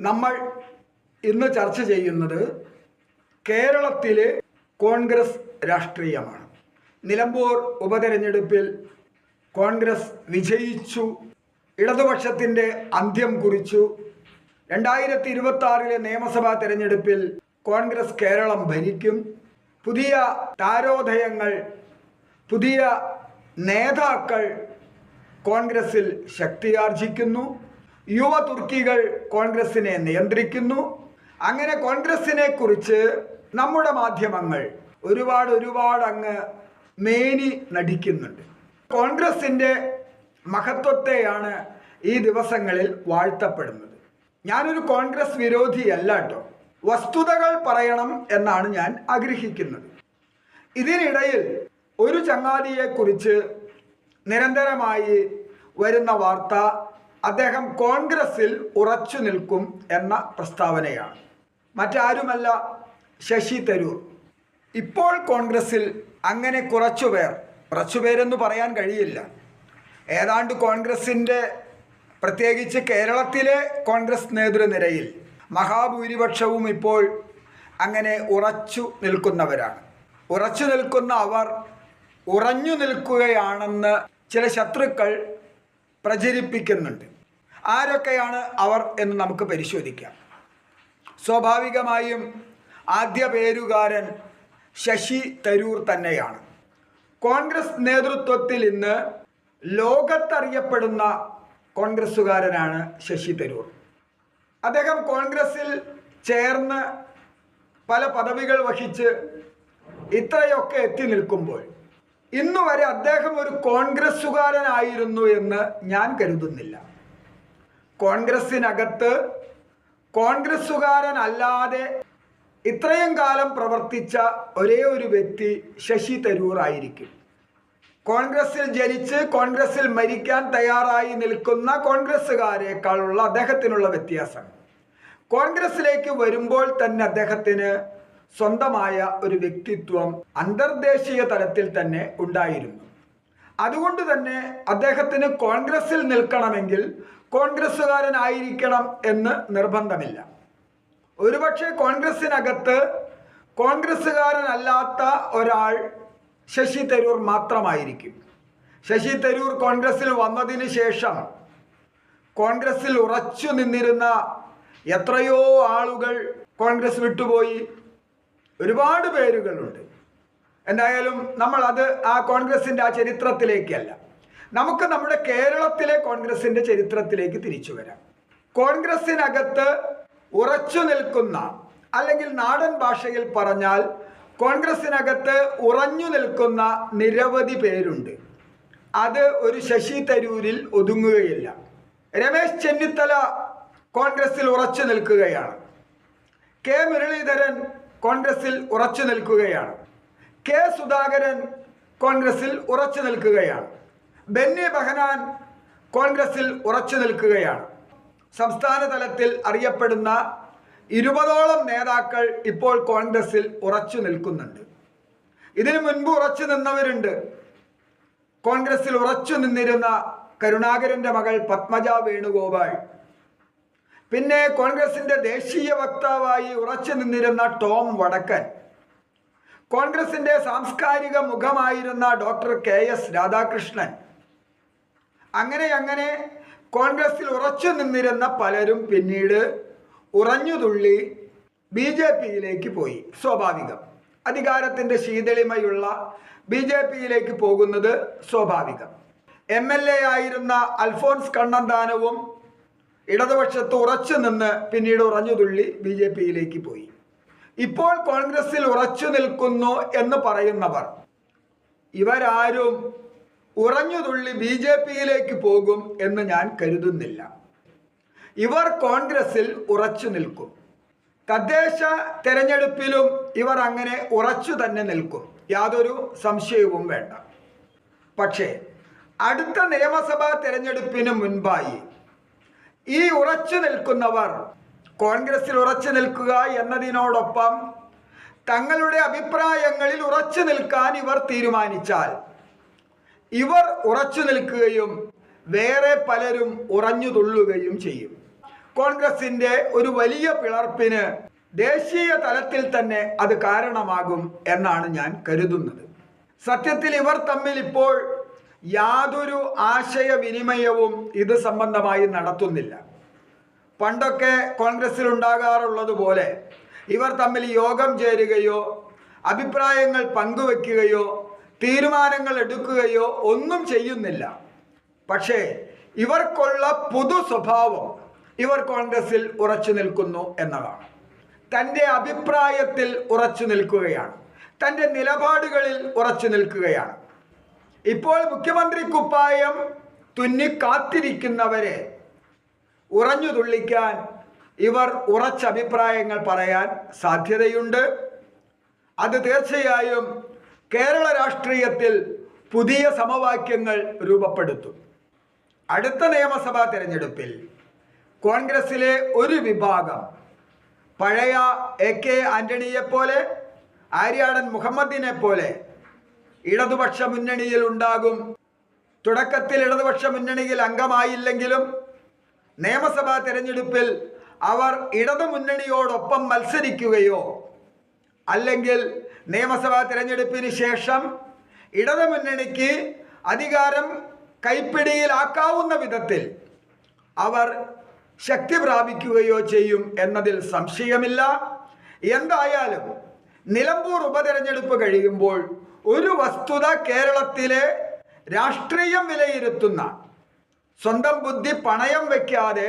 നമ്മൾ ഇന്ന് ചർച്ച ചെയ്യുന്നത് കേരളത്തിലെ കോൺഗ്രസ് രാഷ്ട്രീയമാണ്. നിലമ്പൂർ ഉപതെരഞ്ഞെടുപ്പിൽ കോൺഗ്രസ് വിജയിച്ചു ഇടതുപക്ഷത്തിന്റെ അന്ത്യം കുറിച്ചു. രണ്ടായിരത്തി ഇരുപത്തി നിയമസഭാ തെരഞ്ഞെടുപ്പിൽ കോൺഗ്രസ് കേരളം ഭരിക്കും. പുതിയ താരോദയങ്ങൾ പുതിയ നേതാക്കൾ കോൺഗ്രസിൽ ശക്തിയാർജിക്കുന്നു. യുവ തുർക്കികൾ കോൺഗ്രസിനെ നിയന്ത്രിക്കുന്നു. അങ്ങനെ കോൺഗ്രസിനെ കുറിച്ച് നമ്മുടെ മാധ്യമങ്ങൾ ഒരുപാട് ഒരുപാട് അങ്ങ് മേനി നടിക്കുന്നുണ്ട്. കോൺഗ്രസിന്റെ മഹത്വത്തെയാണ് ഈ ദിവസങ്ങളിൽ വാഴ്ത്തപ്പെടുന്നത്. ഞാനൊരു കോൺഗ്രസ് വിരോധിയല്ല കേട്ടോ വസ്തുതകൾ പറയണം എന്നാണ് ഞാൻ ആഗ്രഹിക്കുന്നത്. ഇതിനിടയിൽ ഒരു ചങ്ങാതിയെക്കുറിച്ച് നിരന്തരമായി വരുന്ന വാർത്ത അദ്ദേഹം കോൺഗ്രസിൽ ഉറച്ചു നിൽക്കും എന്ന പ്രസ്താവനയാണ്. മറ്റാരുമല്ല ശശി തരൂർ. ഇപ്പോൾ കോൺഗ്രസിൽ അങ്ങനെ കുറച്ചുപേർ കുറച്ചുപേരെന്ന് പറയാൻ കഴിയില്ല. ഏതാണ്ട് കോൺഗ്രസിന്റെ പ്രത്യേകിച്ച് കേരളത്തിലെ കോൺഗ്രസ് നേതൃനിരയിൽ മഹാഭൂരിപക്ഷവും ഇപ്പോൾ അങ്ങനെ ഉറച്ചു നിൽക്കുന്നവരാണ്. ഉറച്ചു നിൽക്കുന്ന അവർ ഉറഞ്ഞു നിൽക്കുകയാണെന്ന് ചില ശത്രുക്കൾ പ്രചരിപ്പിക്കുന്നുണ്ട്. ആരൊക്കെയാണ് അവർ എന്ന് നമുക്ക് പരിശോധിക്കാം. സ്വാഭാവികമായും ആദ്യ പേരുകാരൻ ശശി തരൂർ തന്നെയാണ്. കോൺഗ്രസ് നേതൃത്വത്തിൽ ഇന്ന് ലോകത്തറിയപ്പെടുന്ന കോൺഗ്രസ്സുകാരനാണ് ശശി തരൂർ. അദ്ദേഹം കോൺഗ്രസിൽ ചേർന്ന് പല പദവികൾ വഹിച്ച് ഇത്രയൊക്കെ എത്തി നിൽക്കുമ്പോൾ ഇന്നുവരെ അദ്ദേഹം ഒരു കോൺഗ്രസ്സുകാരനായിരുന്നു എന്ന് ഞാൻ കരുതുന്നില്ല. കോൺഗ്രസിനകത്ത് കോൺഗ്രസ്സുകാരനല്ലാതെ ഇത്രയും കാലം പ്രവർത്തിച്ച ഒരേ ഒരു വ്യക്തി ശശി തരൂർ ആയിരിക്കും. കോൺഗ്രസിൽ ജനിച്ച് കോൺഗ്രസിൽ മരിക്കാൻ തയ്യാറായി നിൽക്കുന്ന കോൺഗ്രസ്സുകാരേക്കാളുള്ള അദ്ദേഹത്തിനുള്ള വ്യത്യാസം. കോൺഗ്രസിലേക്ക് വരുമ്പോൾ തന്നെ അദ്ദേഹത്തിന് സ്വന്തമായ ഒരു വ്യക്തിത്വം അന്തർദേശീയ തലത്തിൽ തന്നെ ഉണ്ടായിരുന്നു. അതുകൊണ്ട് തന്നെ അദ്ദേഹത്തിന് കോൺഗ്രസിൽ നിൽക്കണമെങ്കിൽ കോൺഗ്രസ്സുകാരനായിരിക്കണം എന്ന് നിർബന്ധമില്ല. ഒരുപക്ഷെ കോൺഗ്രസിനകത്ത് കോൺഗ്രസ്സുകാരനല്ലാത്ത ഒരാൾ ശശി തരൂർ മാത്രമായിരിക്കും. ശശി തരൂർ കോൺഗ്രസ്സിൽ വന്നതിന് ശേഷം കോൺഗ്രസ്സിൽ ഉറച്ചു നിന്നിരുന്ന എത്രയോ ആളുകൾ കോൺഗ്രസ് വിട്ടുപോയി. ഒരുപാട് പേരുകളുണ്ട്. എന്തായാലും നമ്മൾ അത് ആ കോൺഗ്രസിന്റെ ആ ചരിത്രത്തിലേക്കല്ല. നമുക്ക് നമ്മുടെ കേരളത്തിലെ കോൺഗ്രസിന്റെ ചരിത്രത്തിലേക്ക് തിരിച്ചു വരാം. കോൺഗ്രസിനകത്ത് ഉറച്ചു നിൽക്കുന്ന അല്ലെങ്കിൽ നാടൻ ഭാഷയിൽ പറഞ്ഞാൽ കോൺഗ്രസിനകത്ത് ഉറഞ്ഞു നിൽക്കുന്ന നിരവധി പേരുണ്ട്. അത് ഒരു ശശി തരൂരിൽ ഒതുങ്ങുകയില്ല. രമേശ് ചെന്നിത്തല കോൺഗ്രസിൽ ഉറച്ചു നിൽക്കുകയാണ്. കെ മുരളീധരൻ കോൺഗ്രസിൽ ഉറച്ചു നിൽക്കുകയാണ്. കെ സുധാകരൻ കോൺഗ്രസിൽ ഉറച്ചു നിൽക്കുകയാണ്. ബെന്നി ബഹനാൻ കോൺഗ്രസിൽ ഉറച്ചു നിൽക്കുകയാണ്. സംസ്ഥാന തലത്തിൽ അറിയപ്പെടുന്ന ഇരുപതോളം നേതാക്കൾ ഇപ്പോൾ കോൺഗ്രസിൽ ഉറച്ചു നിൽക്കുന്നുണ്ട്. ഇതിനു മുൻപ് ഉറച്ചു നിന്നവരുണ്ട്. കോൺഗ്രസിൽ ഉറച്ചു നിന്നിരുന്ന കരുണാകരന്റെ മകൾ പത്മജ വേണുഗോപാൽ. പിന്നെ കോൺഗ്രസിന്റെ ദേശീയ വക്താവായി ഉറച്ചു നിന്നിരുന്ന ടോം വടക്കൻ. കോൺഗ്രസിന്റെ സാംസ്കാരിക മുഖമായിരുന്ന ഡോക്ടർ കെ എസ് രാധാകൃഷ്ണൻ. അങ്ങനെ അങ്ങനെ കോൺഗ്രസിൽ ഉറച്ചു നിന്നിരുന്ന പലരും പിന്നീട് ഉറഞ്ഞുതുള്ളി ബി ജെ പിയിലേക്ക് പോയി സ്വാഭാവികം. അധികാരത്തിന്റെ ശീതളിമയുള്ള ബി ജെ പിയിലേക്ക് പോകുന്നത് സ്വാഭാവികം. എം എൽ എ ആയിരുന്ന അൽഫോൺസ് കണ്ണന്താനവും ഇടതുപക്ഷത്ത് ഉറച്ചു നിന്ന് പിന്നീട് ഉറഞ്ഞുതുള്ളി ബി ജെ പിയിലേക്ക് പോയി. ഇപ്പോൾ കോൺഗ്രസിൽ ഉറച്ചു നിൽക്കുന്നു എന്ന് പറയുന്നവർ ഇവരാരും ഉറഞ്ഞുതുള്ളി ബി ജെ പിയിലേക്ക് പോകും എന്ന് ഞാൻ കരുതുന്നില്ല. ഇവർ കോൺഗ്രസിൽ ഉറച്ചു നിൽക്കും. തദ്ദേശ തെരഞ്ഞെടുപ്പിലും ഇവർ അങ്ങനെ ഉറച്ചു തന്നെ നിൽക്കും. യാതൊരു സംശയവും വേണ്ട. പക്ഷേ അടുത്ത നിയമസഭാ തെരഞ്ഞെടുപ്പിന് മുൻപായി ഈ ഉറച്ചു നിൽക്കുന്നവർ കോൺഗ്രസിൽ ഉറച്ചു നിൽക്കുക എന്നതിനോടൊപ്പം തങ്ങളുടെ അഭിപ്രായങ്ങളിൽ ഉറച്ചു നിൽക്കാൻ ഇവർ തീരുമാനിച്ചാൽ ഇവർ ഉറച്ചു നിൽക്കുകയും വേറെ പലരും ഉറഞ്ഞു തുള്ളുകയും ചെയ്യും. കോൺഗ്രസിന്റെ ഒരു വലിയ പിളർപ്പിന് ദേശീയ തലത്തിൽ തന്നെ അത് കാരണമാകും എന്നാണ് ഞാൻ കരുതുന്നത്. സത്യത്തിൽ ഇവർ തമ്മിൽ ഇപ്പോൾ യാതൊരു ആശയവിനിമയവും ഇത് സംബന്ധമായി നടത്തുന്നില്ല. പണ്ടൊക്കെ കോൺഗ്രസിൽ ഉണ്ടാകാറുള്ളത് പോലെ ഇവർ തമ്മിൽ യോഗം ചേരുകയോ അഭിപ്രായങ്ങൾ പങ്കുവെക്കുകയോ തീരുമാനങ്ങൾ എടുക്കുകയോ ഒന്നും ചെയ്യുന്നില്ല. പക്ഷേ ഇവർക്കുള്ള പൊതു സ്വഭാവം ഇവർ കോൺഗ്രസിൽ ഉറച്ചു നിൽക്കുന്നു എന്നതാണ്. തന്റെ അഭിപ്രായത്തിൽ ഉറച്ചു നിൽക്കുകയാണ്. തന്റെ നിലപാടുകളിൽ ഉറച്ചു നിൽക്കുകയാണ്. ഇപ്പോൾ മുഖ്യമന്ത്രി കുപ്പായം തുന്നി കാത്തിരിക്കുന്നവരെ ഉറഞ്ഞു തുള്ളിക്കാൻ ഇവർ ഉറച്ച അഭിപ്രായങ്ങൾ പറയാൻ സാധ്യതയുണ്ട്. അത് തീർച്ചയായും കേരള രാഷ്ട്രീയത്തിൽ പുതിയ സമവാക്യങ്ങൾ രൂപപ്പെടുത്തും. അടുത്ത നിയമസഭാ തെരഞ്ഞെടുപ്പിൽ കോൺഗ്രസിലെ ഒരു വിഭാഗം പഴയ എ കെ ആന്റണിയെ പോലെ ആര്യാടൻ മുഹമ്മദിനെ പോലെ ഇടതുപക്ഷ മുന്നണിയിൽ ഉണ്ടാകും. തുടക്കത്തിൽ ഇടതുപക്ഷ മുന്നണിയിൽ അംഗമായില്ലെങ്കിലും നിയമസഭാ തെരഞ്ഞെടുപ്പിൽ അവർ ഇടതു മുന്നണിയോടൊപ്പം മത്സരിക്കുകയോ അല്ലെങ്കിൽ നിയമസഭാ തിരഞ്ഞെടുപ്പിന് ശേഷം ഇടതുമുന്നണിക്ക് അധികാരം കൈപ്പിടിയിലാക്കാവുന്ന വിധത്തിൽ അവർ ശക്തി പ്രാപിക്കുകയോ ചെയ്യും എന്നതിൽ സംശയമില്ല. എന്തായാലും നിലമ്പൂർ ഉപതെരഞ്ഞെടുപ്പ് കഴിയുമ്പോൾ ഒരു വസ്തുത കേരളത്തിലെ രാഷ്ട്രീയം വിലയിരുത്തുന്ന സ്വന്തം ബുദ്ധി പണയം വയ്ക്കാതെ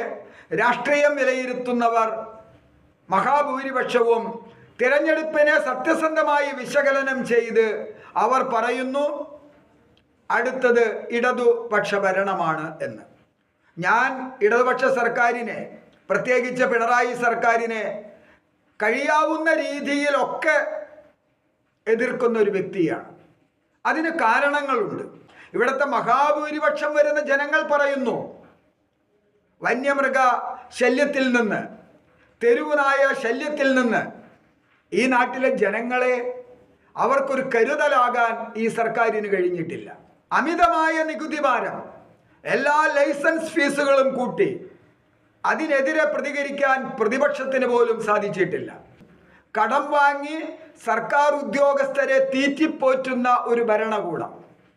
രാഷ്ട്രീയം വിലയിരുത്തുന്നവർ മഹാഭൂരിപക്ഷവും തിരഞ്ഞെടുപ്പിനെ സത്യസന്ധമായി വിശകലനം ചെയ്ത് അവർ പറയുന്നു അടുത്തത് ഇടതുപക്ഷ ഭരണമാണ് എന്ന്. ഞാൻ ഇടതുപക്ഷ സർക്കാരിനെ പ്രത്യേകിച്ച് പിണറായി സർക്കാരിനെ കഴിയാവുന്ന രീതിയിലൊക്കെ എതിർക്കുന്ന ഒരു വ്യക്തിയാണ്. അതിന് കാരണങ്ങളുണ്ട്. ഇവിടുത്തെ മഹാഭൂരിപക്ഷം വരുന്ന ജനങ്ങൾ പറയുന്നു വന്യമൃഗ ശല്യത്തിൽ നിന്ന് തെരുവനായ ശല്യത്തിൽ നിന്ന് ഈ നാട്ടിലെ ജനങ്ങളെ അവർക്കൊരു കരുതലാകാൻ ഈ സർക്കാരിന് കഴിഞ്ഞിട്ടില്ല. അമിതമായ നികുതി ഭാരം എല്ലാ ലൈസൻസ് ഫീസുകളും കൂട്ടി അതിനെതിരെ പ്രതികരിക്കാൻ പ്രതിപക്ഷത്തിന് പോലും സാധിച്ചിട്ടില്ല. കടം വാങ്ങി സർക്കാർ ഉദ്യോഗസ്ഥരെ തീറ്റിപ്പോറ്റുന്ന ഒരു ഭരണകൂടം.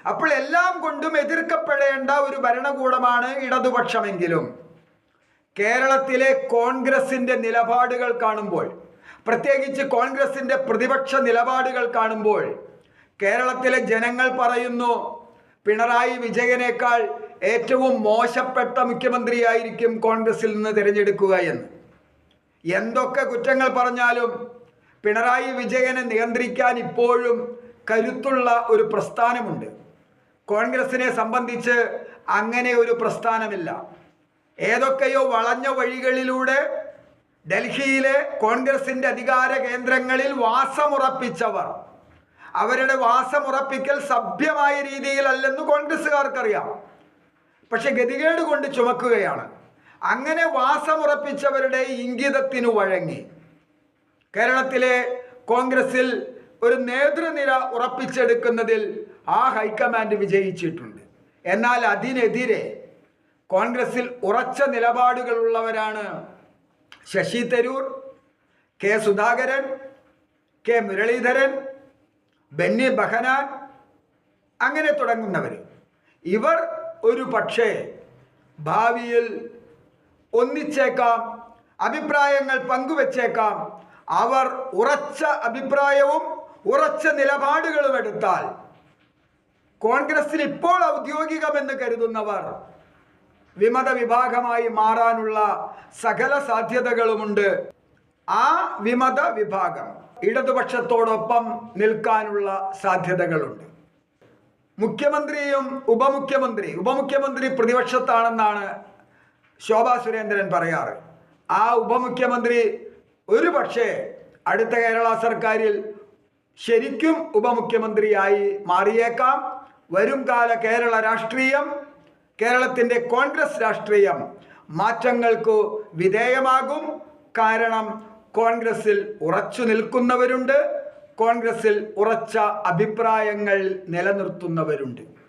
അപ്പോൾ എല്ലാം കൊണ്ടും എതിർക്കപ്പെടേണ്ട ഒരു ഭരണകൂടമാണ് ഇടതുപക്ഷമെങ്കിലും. കേരളത്തിലെ കോൺഗ്രസിന്റെ നിലപാടുകൾ കാണുമ്പോൾ പ്രത്യേകിച്ച് കോൺഗ്രസിന്റെ പ്രതിപക്ഷ നിലപാടുകൾ കാണുമ്പോൾ കേരളത്തിലെ ജനങ്ങൾ പറയുന്നു പിണറായി വിജയനേക്കാൾ ഏറ്റവും മോശപ്പെട്ട മുഖ്യമന്ത്രിയായിരിക്കും കോൺഗ്രസിൽ നിന്ന് തിരഞ്ഞെടുക്കുക എന്ന്. എന്തൊക്കെ കുറ്റങ്ങൾ പറഞ്ഞാലും പിണറായി വിജയനെ നിയന്ത്രിക്കാൻ ഇപ്പോഴും കരുത്തുള്ള ഒരു പ്രസ്ഥാനമുണ്ട്. കോൺഗ്രസിനെ സംബന്ധിച്ച് അങ്ങനെ ഒരു പ്രസ്ഥാനമില്ല. ഏതൊക്കെയോ വളഞ്ഞ വഴികളിലൂടെ ഡൽഹിയിലെ കോൺഗ്രസിന്റെ അധികാര കേന്ദ്രങ്ങളിൽ വാസമുറപ്പിച്ചവർ. അവരുടെ വാസമുറപ്പിക്കൽ സഭ്യമായ രീതിയിലല്ലെന്ന് കോൺഗ്രസ്സുകാർക്കറിയാം. പക്ഷെ ഗതികേട് കൊണ്ട് ചുമക്കുകയാണ്. അങ്ങനെ വാസമുറപ്പിച്ചവരുടെ ഇംഗിതത്തിനു വഴങ്ങി. കേരളത്തിലെ കോൺഗ്രസിൽ ഒരു നേതൃനിര ഉറപ്പിച്ചെടുക്കുന്നതിൽ ആ ഹൈക്കമാൻഡ് വിജയിച്ചിട്ടുണ്ട്. എന്നാൽ അതിനെതിരെ കോൺഗ്രസിൽ ഉറച്ച നിലപാടുകളുള്ളവരാണ് ശശി തരൂർ കെ സുധാകരൻ കെ മുരളീധരൻ ബെന്നി ബഹനാൻ അങ്ങനെ തുടങ്ങുന്നവർ ഇവർ ഒരു പക്ഷേ ഭാവിയിൽ ഒന്നിച്ചേക്കാം അഭിപ്രായങ്ങൾ പങ്കുവച്ചേക്കാം. അവർ ഉറച്ച അഭിപ്രായവും ഉറച്ച നിലപാടുകളും എടുത്താൽ കോൺഗ്രസിൽ ഇപ്പോൾ ഔദ്യോഗികമെന്ന് കരുതുന്നവർ വിമത വിഭാഗമായി മാറാനുള്ള സകല സാധ്യതകളുമുണ്ട്. ആ വിമത വിഭാഗം ഇടതുപക്ഷത്തോടൊപ്പം നിൽക്കാനുള്ള സാധ്യതകളുണ്ട്. മുഖ്യമന്ത്രിയും ഉപമുഖ്യമന്ത്രി ഉപമുഖ്യമന്ത്രി പ്രതിപക്ഷത്താണെന്നാണ് ശോഭാ സുരേന്ദ്രൻ പറയാറ്. ആ ഉപമുഖ്യമന്ത്രി ഒരു പക്ഷേ അടുത്ത കേരള സർക്കാരിൽ ശരിക്കും ഉപമുഖ്യമന്ത്രിയായി മാറിയേക്കാം. വരും കാല കേരള രാഷ്ട്രീയം കേരളത്തിന്റെ കോൺഗ്രസ് രാഷ്ട്രീയം മാറ്റങ്ങൾക്ക് വിധേയമാകും. കാരണം കോൺഗ്രസിൽ ഉറച്ചു നിൽക്കുന്നവരുണ്ട്. കോൺഗ്രസിൽ ഉറച്ച അഭിപ്രായങ്ങൾ നിലനിർത്തുന്നവരുണ്ട്.